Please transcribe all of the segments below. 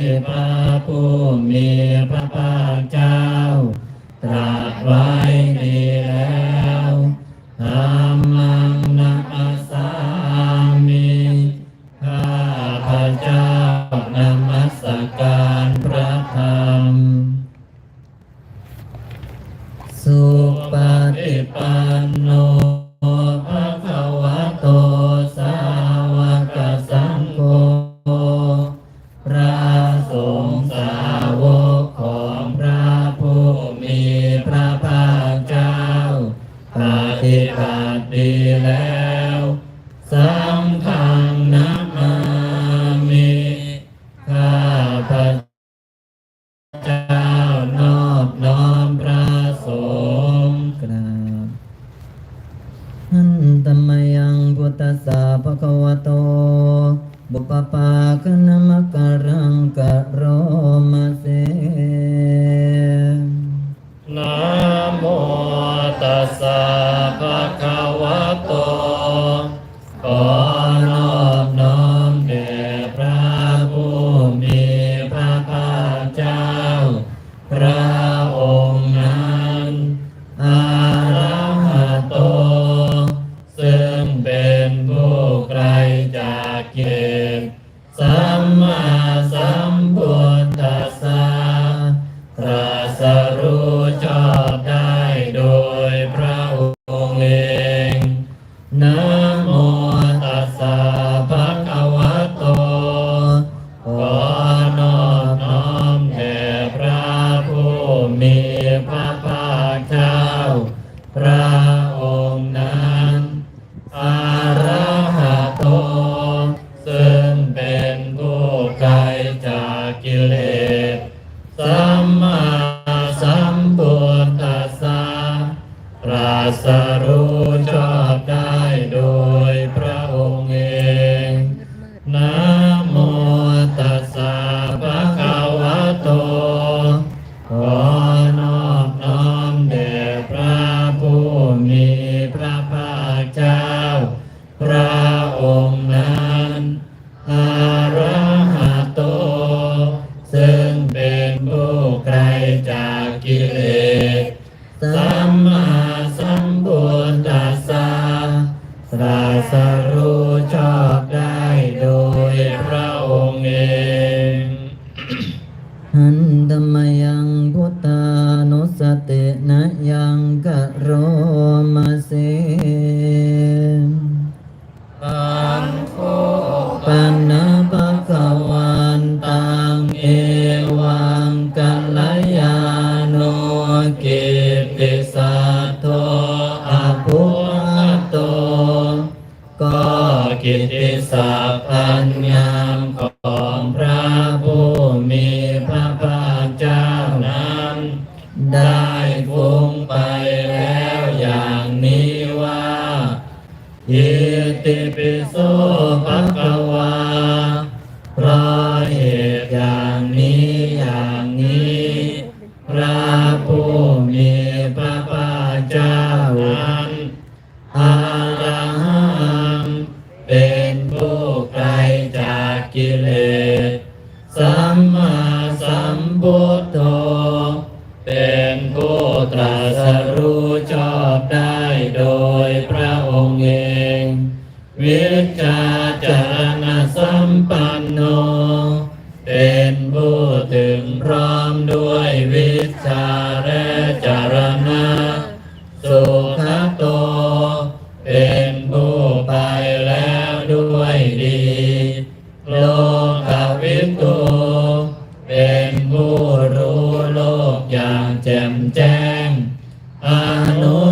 ที่พระผู้มีพระภาคเจ้า ตรัสไว้ดีแล้วธรรมังนัมสสามีข้าพระเจ้านมัสการ ดีแล้วสามทางนะมามีข้าพเจ้านอบน้อมพระสงฆ์กราบอันตมยังพุทธสาภควโต บุปปาคณมกรังกะโรมาเส No. ราสรู้ชอบได้โดยพระองค์เองหันธรรมยังพุทธานุสตินะยังกะโรมาเสปังโคปันนะปะกวันตังเอ ฟุ้งไปแล้วอย่างนี้ว่า อิติปิโสภะคะว เป็นผู้ถึงพร้อมด้วยวิชาและจารณะสุขโต เป็นผู้ไปแล้วด้วยดี โลกวิตุเป็นผู้รู้โลกอย่างแจ่มแจ้งอนุ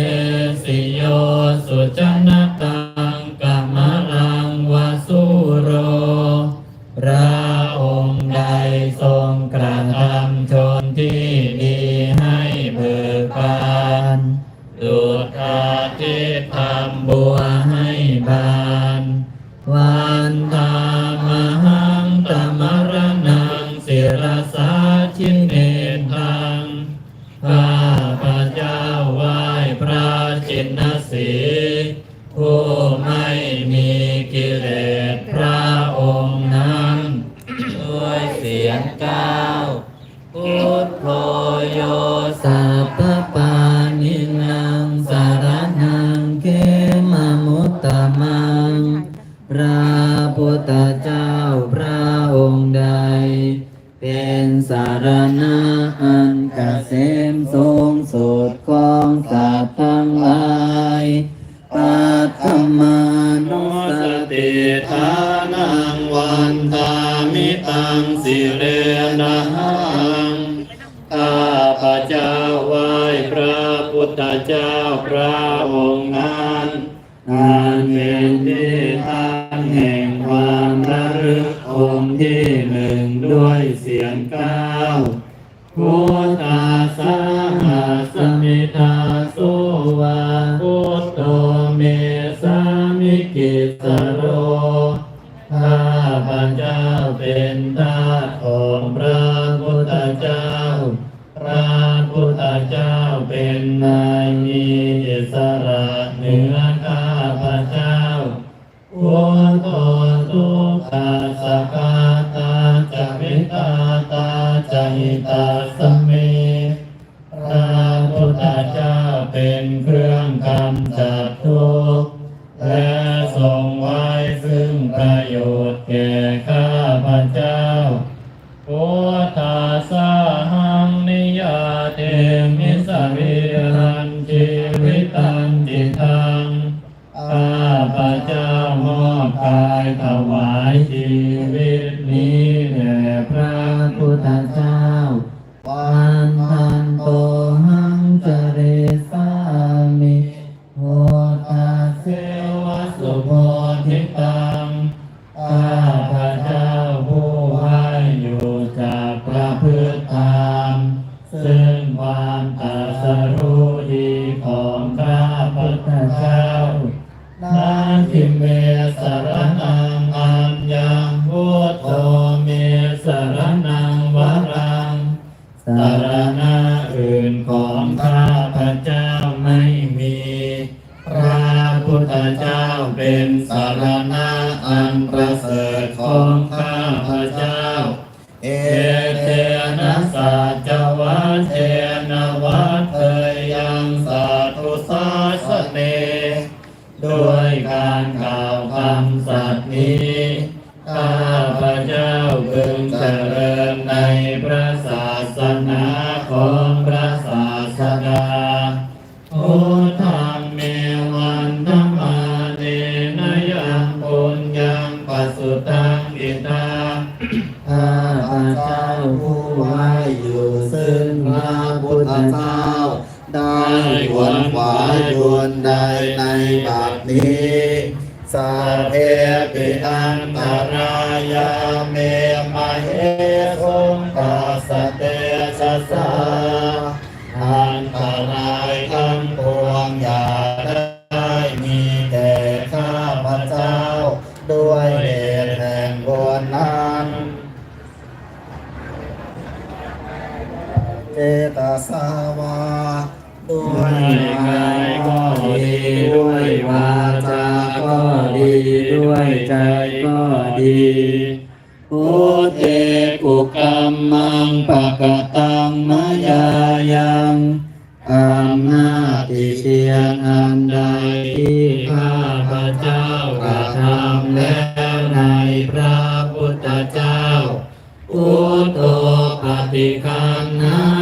เทสิโยสุจนตังกัมมลังวาสุโรพระองค์ใดทรงกระทำชนที่ดีให้เบิกบานดุจอาทิตย์ทำบัวให้บาน วันธาม สียงก้าพุทโธโยสัพพปานินังสารนังเกมมุตตมังพระพุทธเจ้าพระองค์ใด เป็นสารณะอันกเกษมสูงสุดของสัตว์ทั้งหลายปัตตมานุสติติทานังวันทามิตัง ตเจ้าพระองค์นั้นอันเป็นที่ตั้งแห่งความระลึก เจ้าเป็นนายมีอิสระเหนือข้าพระเจ้าพุทโธทุกขาสกขตาจะวิตาตาจะหิตาสมเมพระพุทธเจ้าเป็นเครื่องกำจัดทุกข์และทรงไว้ซึ่งประโยชน์แก่ข้าพระเจ้าพุทธ ถวายชีวิตนี้แด่พระพุทธเจ้าวันทันโตหังจเรสามิโหตาเสวะสุโพธิตังข้าพระเจ้าผู้ให้อยู่จากพระพฤติธรรมซึ่งความตรัสรู้ดีของพระพุทธเจ้านาทิเมสรนั พระพุทธเจ้าเป็นสารณะอันประเสริฐของข้าพระเจ้า เอเทนะสัจวัตเทนวัตเทยังสัตุสาสเนด้วยการกล่าวคำสัตย์นี้ข้าพระเจ้าพึงเจริญในพระศาสนาของ ไว้อยู่ซึ่งพระพุทธเจ้า ได้ขวนขวายบุญใดในบัดนี้สัพเพปิอันตรายาเมมาเหสง ด้วยกายก็ดีด้วยวาจาก็ดีด้วยใจก็ดีพุเทกุกรรมังปะกตังมายายังอำนาจเพียงอันใดที่ข้าพระเจ้ากระทำแล้วในพระพุทธเจ้าพุทโธปฏิคันหา